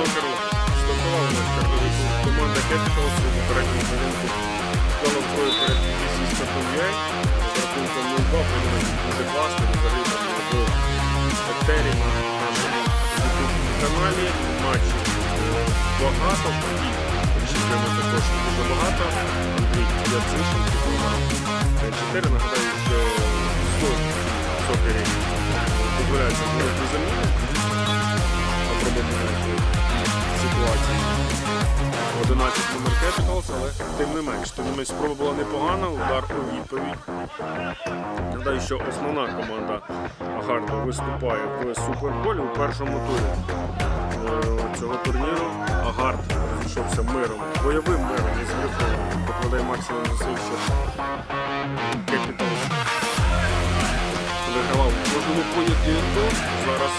Сокеру стартувала на черговику. Команда Capitals у попередньому поєдинку вела втрою перед BC Sport.ua. З рахунком 0-2 поєдинок дуже класний. Взагалі там було бактерій на нашому каналі. Матчі багато подій. Чемпіона також дуже багато. Андрій Яцишин, Чотири нагадаю, що 100 сокері дозволяється зробити заміни 11 номер Capitals, але тим не менш. Тим не менш спроба була непогана, удар у відповідь. Нагадаю, що основна команда Агарду виступає в Суперболі у першому турі е, цього турніру. Агард розійшовся миром, бойовим миром із Грифоном. Покладає максимум зусиль, щоб Capitals вигравав кожному поєдинку. Зараз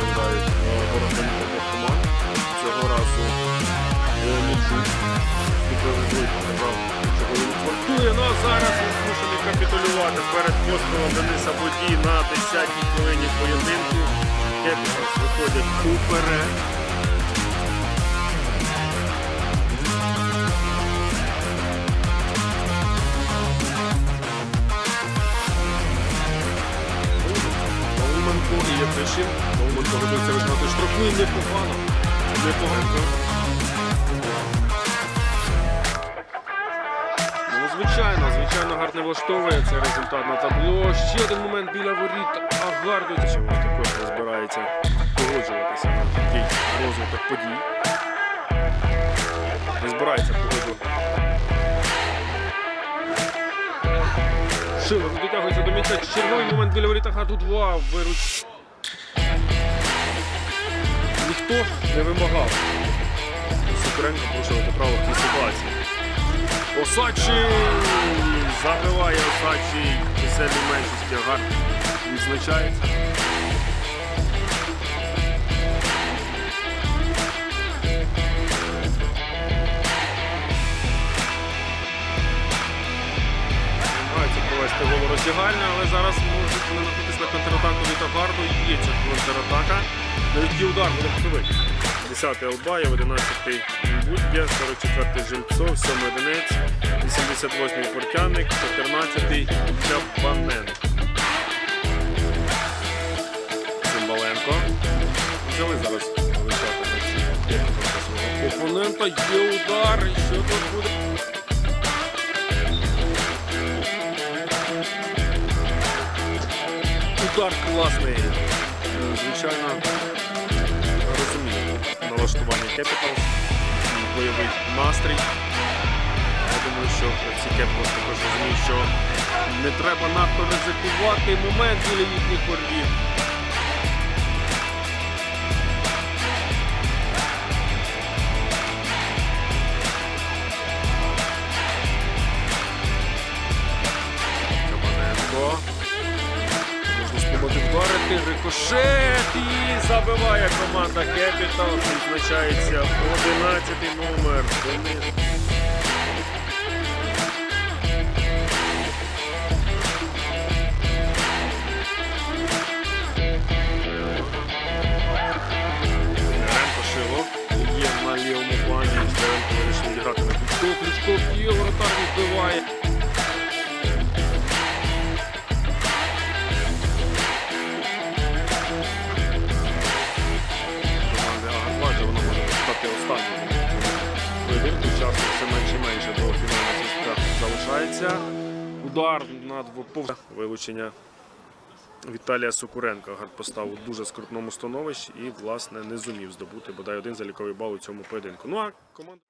виглядають боротьбу капітулювати перед пострілом Дениса Бодій на 10-й хвилині поєдинку. Кепіталс виходять уперед. Науменко і Яцешин. Науменко готується виконати штрафний непогано. Непогано. Гарно влаштовує цей результат на табло. Ще один момент біля воріт. А гарно чому також не збирається погоджуватися на такий розвиток подій. Не збирається погоджувати. Шилов дотягується до м'яча. Черговий момент біля воріт Агату 2. Вируч. Ніхто не вимагав. Сукаренко порушувати право в цій ситуації. Осадчий забиває Осадчий чисельній меншості гарно відзначається. Намагаються провести голову роздягальня, але зараз можуть знаходитись на контратаку від Агарду. Є ця контратака. Навіть є удар буде ходовий. 10-й Албаєв, 11-й Буддя, 44-й Жильцов, 7-й Одинець, 88-й Портяник, 14-й Чапаненко. Цимбаленко. Взяли зараз вивчати на ці свого опонента. Є удар. І що тут буде? Удар класний. Е, Звичайно, налаштування Capital, бойовий настрій. Я думаю, що ці Capital також розуміють, що не треба надто ризикувати момент біля їхніх воріт. Спробувати вдарити. Рикошет і забиває команда Capital. Відзначається 11 номер. Є на лівому плані. Яренко вирішив відіграти на Ключков. Ключков і воротар відбиває. Залишається. Удар на двоповз вилучення Віталія Сокуренка. Гард поставив у дуже скрутному становищі і, власне, не зумів здобути бодай один заліковий бал у цьому поєдинку. Ну а команда.